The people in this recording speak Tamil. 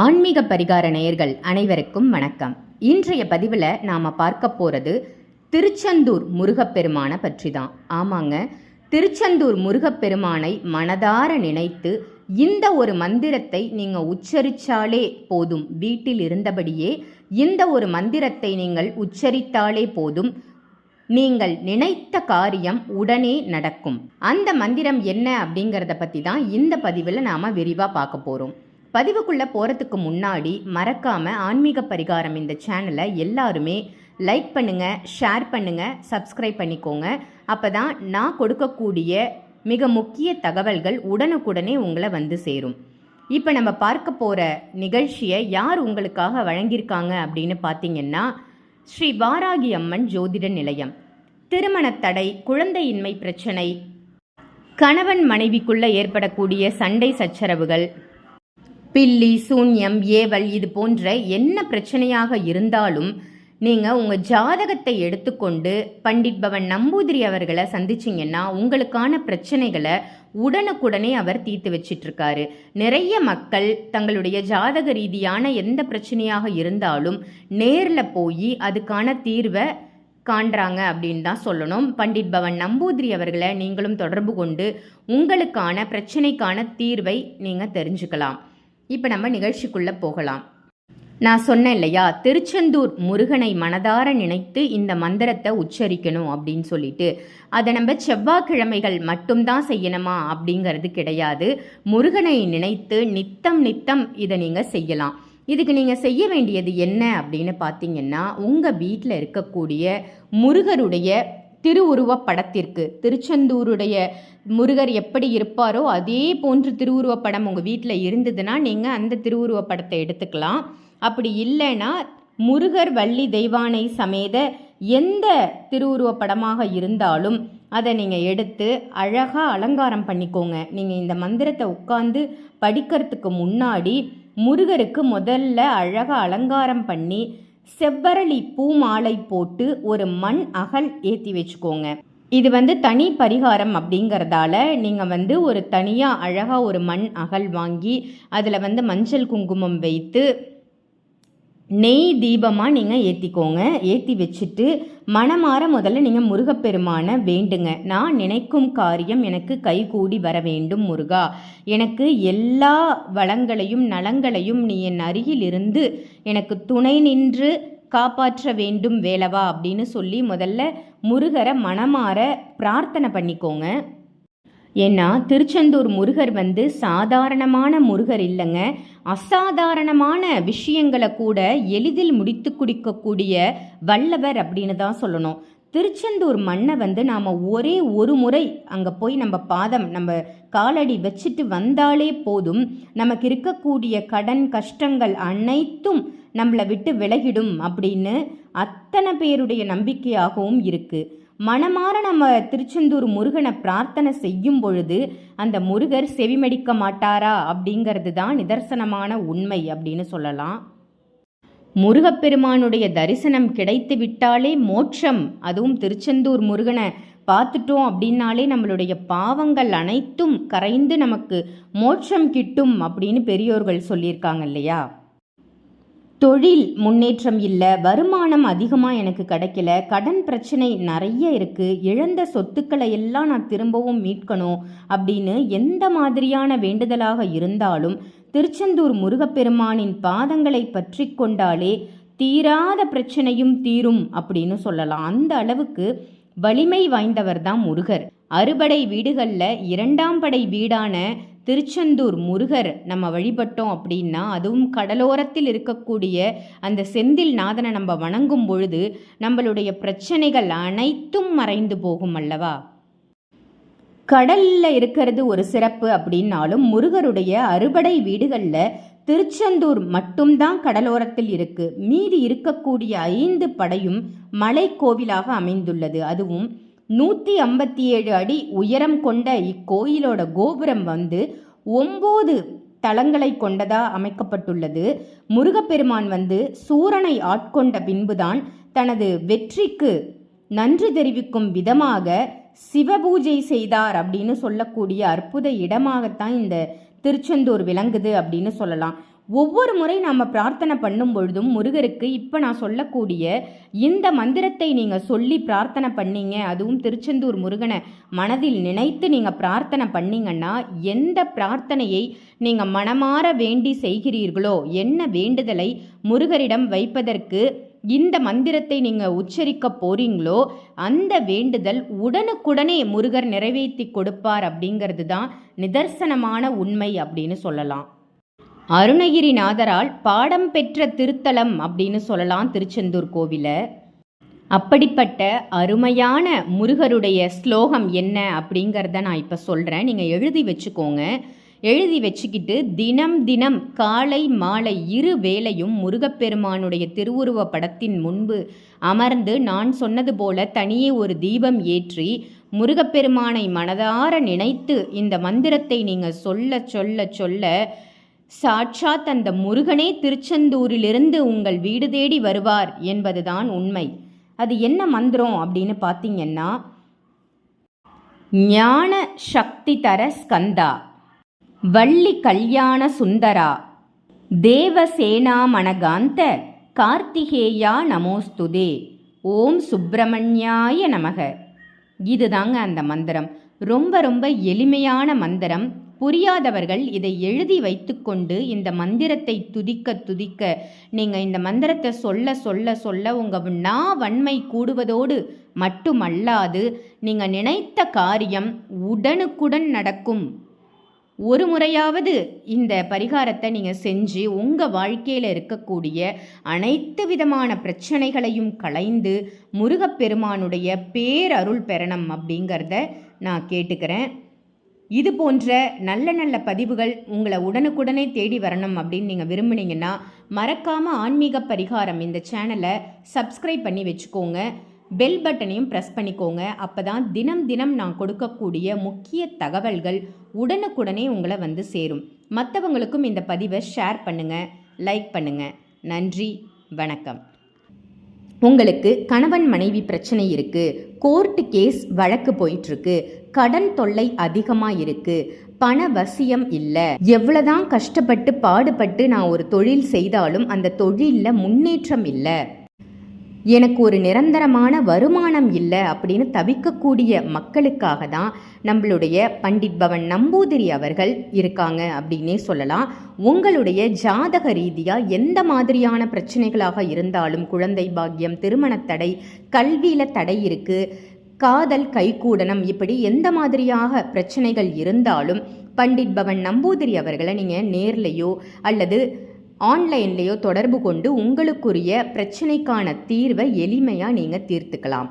ஆன்மீக பரிகார நேயர்கள் அனைவருக்கும் வணக்கம். இன்றைய பதிவில் நாம் பார்க்க போகிறது திருச்செந்தூர் முருகப்பெருமானை பற்றி தான் ஆமாங்க திருச்செந்தூர் முருகப்பெருமானை மனதார நினைத்து இந்த ஒரு மந்திரத்தை நீங்கள் உச்சரித்தாலே போதும். வீட்டில் இருந்தபடியே இந்த ஒரு மந்திரத்தை நீங்கள் உச்சரித்தாலே போதும். நீங்கள் நினைத்த காரியம் உடனே நடக்கும். அந்த மந்திரம் என்ன அப்படிங்கிறத பற்றி தான் இந்த பதிவில் நாம் விரிவாக பார்க்க போகிறோம் பதிவுக்குள்ளே போகிறதுக்கு முன்னாடி மறக்காமல் ஆன்மீக பரிகாரம் இந்த சேனலை எல்லாருமே லைக் பண்ணுங்கள் ஷேர் பண்ணுங்கள் சப்ஸ்கிரைப் பண்ணிக்கோங்க. அப்போ தான் நான் கொடுக்கக்கூடிய மிக முக்கிய தகவல்கள் உடனுக்குடனே உங்களை வந்து சேரும். இப்போ நம்ம பார்க்க போகிற நிகழ்ச்சியை யார் உங்களுக்காக வழங்கியிருக்காங்க அப்படின்னு பார்த்தீங்கன்னா ஸ்ரீ வாராகி அம்மன் ஜோதிட நிலையம். திருமணத்தடை குழந்தையின்மை பிரச்சனை கணவன் மனைவிக்குள்ள ஏற்படக்கூடிய சண்டை சச்சரவுகள் பில்லி சூன்யம் ஏவல் இது போன்ற என்ன பிரச்சனையாக இருந்தாலும் நீங்கள் உங்கள் ஜாதகத்தை எடுத்துக்கொண்டு பண்டிட் பவன் நம்பூதிரி அவர்களை சந்திச்சிங்கன்னா உங்களுக்கான பிரச்சனைகளை உடனுக்குடனே அவர் தீர்த்து வச்சிட்ருக்காரு. நிறைய மக்கள் தங்களுடைய ஜாதக ரீதியான எந்த பிரச்சனையாக இருந்தாலும் நேரில் போய் அதுக்கான தீர்வை காண்றாங்க அப்படின்னு தான் சொல்லணும். பண்டிட் பவன் நம்பூதிரி அவர்களை நீங்களும் தொடர்பு கொண்டு உங்களுக்கான பிரச்சனைக்கான தீர்வை நீங்கள் தெரிஞ்சுக்கலாம். இப்போ நம்ம நிகழ்ச்சிக்குள்ளே போகலாம். நான் சொன்னேன் இல்லையா திருச்செந்தூர் முருகனை மனதார நினைத்து இந்த மந்திரத்தை உச்சரிக்கணும் அப்படின்னு சொல்லிட்டு. அதை நம்ம செவ்வாய்க்கிழமைகள் மட்டும்தான் செய்யணுமா அப்படிங்கிறது கிடையாது. முருகனை நினைத்து நித்தம் நித்தம் இதை நீங்கள் செய்யலாம். இதுக்கு நீங்கள் செய்ய வேண்டியது என்ன அப்படின்னு பார்த்தீங்கன்னா உங்கள் வீட்டில் இருக்கக்கூடிய முருகருடைய திருவுருவப் படத்திற்கு திருச்செந்தூருடைய முருகர் எப்படி இருப்பாரோ அதே போன்று திருவுருவப் படம் உங்கள் வீட்டில் இருந்ததுன்னா நீங்கள் அந்த திருவுருவப் படத்தை எடுத்துக்கலாம். அப்படி இல்லைன்னா முருகர் வள்ளி தெய்வானை சமேத எந்த திருவுருவப் படமாக இருந்தாலும் அதை நீங்கள் எடுத்து அழகாக அலங்காரம் பண்ணிக்கோங்க. நீங்கள் இந்த மந்திரத்தை உட்காந்து படிக்கிறதுக்கு முன்னாடி முருகருக்கு முதல்ல அழகாக அலங்காரம் பண்ணி செவ்வரளி பூ மாலை போட்டு ஒரு மண் அகல் ஏற்றி வச்சுக்கோங்க. இது வந்து தனி பரிகாரம் அப்படிங்கிறதால நீங்கள் வந்து ஒரு தனியாக அழகாக ஒரு மண் அகல் வாங்கி அதில் வந்து மஞ்சள் குங்குமம் வைத்து நெய் தீபமாக நீங்கள் ஏற்றிக்கோங்க ஏற்றி வச்சுட்டு மனமாற முதல்ல நீங்கள் முருகப்பெருமானை வேண்டுங்க. நான் நினைக்கும் காரியம் எனக்கு கைகூடி வர வேண்டும் முருகா. எனக்கு எல்லா வளங்களையும் நலங்களையும் நீ என் அருகிலிருந்து எனக்கு துணை நின்று காப்பாற்ற வேண்டும் வேலவா அப்படின்னு சொல்லி முதல்ல முருகரை மனமாற பிரார்த்தனை பண்ணிக்கோங்க. ஏன்னா திருச்செந்தூர் முருகர் வந்து சாதாரணமான முருகர் இல்லைங்க. அசாதாரணமான விஷயங்களை கூட எளிதில் முடித்து குடிக்கக்கூடிய வல்லவர் அப்படின்னு தான் சொல்லணும். திருச்செந்தூர் மண்ணை வந்து நாம் ஒரே ஒரு முறை அங்கே போய் நம்ம பாதம் நம்ம காலடி வச்சுட்டு வந்தாலே போதும். நமக்கு இருக்கக்கூடிய கடன் கஷ்டங்கள் அனைத்தும் நம்மளை விட்டு விலகிடும் அப்படின்னு அத்தனை பேருடைய நம்பிக்கையாகவும் இருக்குது மனமாற நம்ம திருச்செந்தூர் முருகனை பிரார்த்தனை செய்யும் பொழுது அந்த முருகர் செவிமடிக்க மாட்டாரா அப்படிங்கிறது தான் நிதர்சனமான உண்மை அப்படின்னு சொல்லலாம். முருகப்பெருமானுடைய தரிசனம் கிடைத்து விட்டாலே மோட்சம். அதுவும் திருச்செந்தூர் முருகனை பார்த்துட்டோம் அப்படின்னாலே நம்மளுடைய பாவங்கள் அனைத்தும் கரைந்து நமக்கு மோட்சம் கிட்டும் அப்படின்னு பெரியோர்கள் சொல்லியிருக்காங்க இல்லையா? தொழில் முன்னேற்றம் இல்லை வருமானம் அதிகமாக எனக்கு கிடைக்கல கடன் பிரச்சனை நிறைய இருக்குது இழந்த சொத்துக்களை எல்லாம் நான் திரும்பவும் மீட்கணும் அப்படின்னு எந்த மாதிரியான வேண்டுதலாக இருந்தாலும் திருச்செந்தூர் முருகப்பெருமானின் பாதங்களை பற்றி கொண்டாலே தீராத பிரச்சனையும் தீரும் அப்படின்னு சொல்லலாம். அந்த அளவுக்கு வலிமை வாய்ந்தவர் தான் முருகர். அறுபடை வீடுகளில் இரண்டாம் படை வீடான திருச்செந்தூர் முருகர் நம்ம வழிபட்டோம் அப்படின்னா அதுவும் கடலோரத்தில் இருக்கக்கூடிய அந்த செந்தில் நாதனை நம்ம வணங்கும் பொழுது நம்மளுடைய பிரச்சனைகள் அனைத்தும் மறைந்து போகும் அல்லவா? கடலில் இருக்கிறது ஒரு சிறப்பு அப்படின்னாலும் முருகருடைய அறுபடை வீடுகளில் திருச்செந்தூர் மட்டும்தான் கடலோரத்தில் இருக்கு. மீதி இருக்கக்கூடிய ஐந்து படையும் மலை கோவிலாக அமைந்துள்ளது. அதுவும் நூற்றி ஐம்பத்தி ஏழு அடி உயரம் கொண்ட இக்கோயிலோட கோபுரம் வந்து ஒம்பது தளங்களை கொண்டதா அமைக்கப்பட்டுள்ளது. முருகப்பெருமான் வந்து சூரனை ஆட்கொண்ட பின்புதான் தனது வெற்றிக்கு நன்றி தெரிவிக்கும் விதமாக சிவபூஜை செய்தார் அப்படின்னு சொல்லக்கூடிய அற்புத இடமாகத்தான் இந்த திருச்செந்தூர் விளங்குது அப்படின்னு சொல்லலாம். ஒவ்வொரு முறை நாம் பிரார்த்தனை பண்ணும் பொழுதும் முருகருக்கு இப்போ நான் சொல்லக்கூடிய இந்த மந்திரத்தை நீங்கள் சொல்லி பிரார்த்தனை பண்ணீங்க அதுவும் திருச்செந்தூர் முருகனை மனதில் நினைத்து நீங்கள் பிரார்த்தனை பண்ணீங்கன்னா எந்த பிரார்த்தனையை நீங்கள் மனமாற வேண்டி செய்கிறீர்களோ என்ன வேண்டுதலை முருகரிடம் வைப்பதற்கு இந்த மந்திரத்தை நீங்கள் உச்சரிக்க போறீங்களோ அந்த வேண்டுதல் உடனுக்குடனே முருகர் நிறைவேற்றி கொடுப்பார் அப்படிங்கிறது தான் நிதர்சனமான உண்மை அப்படின்னு சொல்லலாம். அருணகிரிநாதரால் பாடம் பெற்ற திருத்தலம் அப்படின்னு சொல்லலாம் திருச்செந்தூர் கோவிலை. அப்படிப்பட்ட அருமையான முருகருடைய ஸ்லோகம் என்ன அப்படிங்கிறத நான் இப்போ சொல்கிறேன் நீங்கள் எழுதி வச்சுக்கோங்க. எழுதி வச்சுக்கிட்டு தினம் தினம் காலை மாலை இரு வேளையும் முருகப்பெருமானுடைய திருவுருவ படத்தின் முன்பு அமர்ந்து நான் சொன்னது போல தனியே ஒரு தீபம் ஏற்றி முருகப்பெருமானை மனதார நினைத்து இந்த மந்திரத்தை நீங்கள் சொல்ல சொல்ல சொல்ல சாட்சாத் அந்த முருகனே திருச்செந்தூரிலிருந்து உங்கள் வீடு தேடி வருவார் என்பதுதான் உண்மை. அது என்ன மந்திரம் அப்படின்னு பார்த்தீங்கன்னா ஞான சக்தி தர ஸ்கந்தா வள்ளி கல்யாண சுந்தரா தேவசேனாமணகாந்த கார்த்திகேயா நமோஸ்துதே ஓம் சுப்பிரமணியாய நமக. இதுதாங்க அந்த மந்திரம். ரொம்ப ரொம்ப எளிமையான மந்திரம். புரியாதவர்கள் இதை எழுதி வைத்துக்கொண்டு இந்த மந்திரத்தை துதிக்க துதிக்க நீங்கள் இந்த மந்திரத்தை சொல்ல சொல்ல சொல்ல உங்கள் நா வன்மை கூடுவதோடு மட்டுமல்லாது நீங்கள் நினைத்த காரியம் உடனுக்குடன் நடக்கும். ஒரு முறையாவது இந்த பரிகாரத்தை நீங்கள் செஞ்சு உங்கள் வாழ்க்கையில் இருக்கக்கூடிய அனைத்து விதமான பிரச்சனைகளையும் களைந்து முருகப்பெருமானுடைய பேரருள் பெறணும் அப்படிங்கிறத நான் கேட்டுக்கிறேன். இது போன்ற நல்ல நல்ல பதிவுகள் உங்களை உடனுக்குடனே தேடி வரணும் அப்படின்னு நீங்கள் விரும்புனீங்கன்னா மறக்காமல் ஆன்மீக பரிகாரம் இந்த சேனலை சப்ஸ்கிரைப் பண்ணி வச்சுக்கோங்க. பெல் பட்டனையும் ப்ரெஸ் பண்ணிக்கோங்க. அப்போ தான் தினம் தினம் நான் கொடுக்கக்கூடிய முக்கிய தகவல்கள் உடனுக்குடனே உங்களை வந்து சேரும். மற்றவங்களுக்கும் இந்த பதிவை ஷேர் பண்ணுங்கள் லைக் பண்ணுங்கள் நன்றி வணக்கம். உங்களுக்கு கணவன் மனைவி பிரச்சனை இருக்குது கோர்ட்டு கேஸ் வழக்கு போயிட்டுருக்கு. கடன் தொல்லை அதிகமாக இருக்குது பண வசியம் இல்லை. எவ்வளோதான் கஷ்டப்பட்டு பாடுபட்டு நான் ஒரு தொழில் செய்தாலும் அந்த தொழிலில் முன்னேற்றம் இல்லை. எனக்கு ஒரு நிரந்தரமான வருமானம் இல்லை அப்படின்னு தவிக்கக்கூடிய மக்களுக்காக தான் நம்மளுடைய பண்டிட் பவன் நம்பூதிரி அவர்கள் இருக்காங்க அப்படின்னே சொல்லலாம். உங்களுடைய ஜாதக ரீதியாக எந்த மாதிரியான பிரச்சனைகளாக இருந்தாலும் குழந்தை பாக்கியம் திருமணத்தடை கல்வியில் தடை இருக்குது காதல் கைகூடனம் இப்படி எந்த மாதிரியாக பிரச்சனைகள் இருந்தாலும் பண்டிட் பவன் நம்பூதிரி அவர்களை நீங்கள் நேர்லையோ அல்லது ஆன்லைன்லேயோ தொடர்பு கொண்டு உங்களுக்குரிய பிரச்சனைக்கான தீர்வை எளிமையாக நீங்கள் தீர்த்துக்கலாம்.